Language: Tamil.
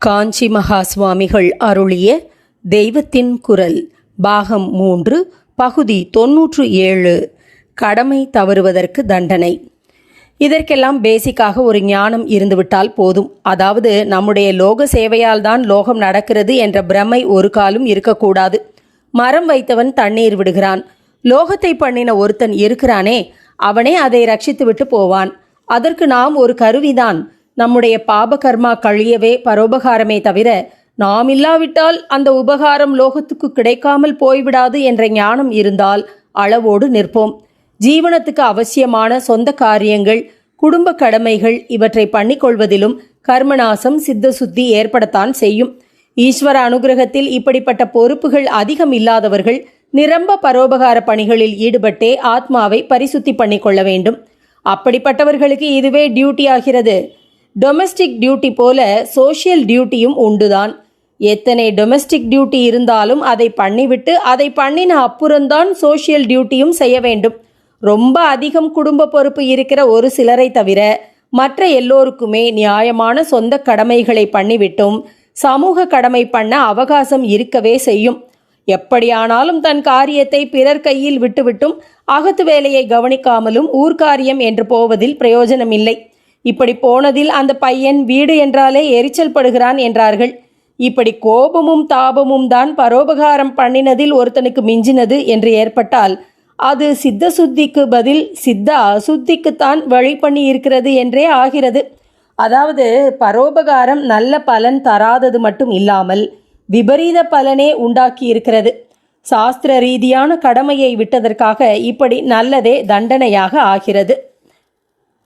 காஞ்சி மகா சுவாமிகள் அருளிய தெய்வத்தின் குரல் பாகம் மூன்று பகுதி தொன்னூற்று ஏழு கடமை தவறுவதற்கு தண்டனை. இதற்கெல்லாம் பேசிக்காக ஒரு ஞானம் இருந்துவிட்டால் போதும். அதாவது நம்முடைய லோக சேவையால் தான் லோகம் நடக்கிறது என்ற பிரமை ஒரு காலும் இருக்கக்கூடாது. மரம் வைத்தவன் தண்ணீர் விடுகிறான். லோகத்தை பண்ணின ஒருத்தன் இருக்கிறானே அவனே அதை ரட்சித்துவிட்டு போவான். அதற்கு நாம் ஒரு கருவிதான். நம்முடைய பாபகர்மா கழியவே பரோபகாரமே தவிர நாம் இல்லாவிட்டால் அந்த உபகாரம் லோகத்துக்கு கிடைக்காமல் போய்விடாது என்ற ஞானம் இருந்தால் அளவோடு நிற்போம். ஜீவனத்துக்கு அவசியமான சொந்த காரியங்கள் குடும்ப கடமைகள் இவற்றை பண்ணிக்கொள்வதிலும் கர்மநாசம் சித்த சுத்தி ஏற்படத்தான் செய்யும். ஈஸ்வர அனுகிரகத்தில் இப்படிப்பட்ட பொறுப்புகள் அதிகம் இல்லாதவர்கள் நிரம்ப பரோபகார பணிகளில் ஈடுபட்டே ஆத்மாவை பரிசுத்தி பண்ணிக்கொள்ள வேண்டும். அப்படிப்பட்டவர்களுக்கு இதுவே டியூட்டி ஆகிறது. டொமெஸ்டிக் டியூட்டி போல சோஷியல் டியூட்டியும் உண்டுதான். எத்தனை டொமஸ்டிக் டியூட்டி இருந்தாலும் அதை பண்ணிவிட்டு அதை பண்ணின அப்புறம்தான் சோஷியல் டியூட்டியும் செய்ய வேண்டும். ரொம்ப அதிகம் குடும்ப பொறுப்பு இருக்கிற ஒரு சிலரை தவிர மற்ற எல்லோருக்குமே நியாயமான சொந்த கடமைகளை பண்ணிவிட்டும் சமூக கடமை பண்ண அவகாசம் இருக்கவே செய்யும். எப்படியானாலும் தன் காரியத்தை பிறர் கையில் விட்டுவிட்டும் அகத்து வேலையை கவனிக்காமலும் ஊர்க்காரியம் என்று போவதில் பிரயோஜனமில்லை. இப்படி போனதில் அந்த பையன் வீடு என்றாலே எரிச்சல் படுகிறான் என்றார்கள். இப்படி கோபமும் தாபமும் தான் பரோபகாரம் பண்ணினதில் ஒருத்தனுக்கு மிஞ்சினது என்று ஏற்பட்டால் அது சித்த சுத்திக்கு பதில் சித்த அசுத்திக்குத்தான் வழி பண்ணி இருக்கிறது என்றே ஆகிறது. அதாவது பரோபகாரம் நல்ல பலன் தராதது மட்டும் இல்லாமல் விபரீத பலனே உண்டாக்கி இருக்கிறது. சாஸ்திர ரீதியான கடமையை விட்டதற்காக இப்படி நல்லதே தண்டனையாக ஆகிறது.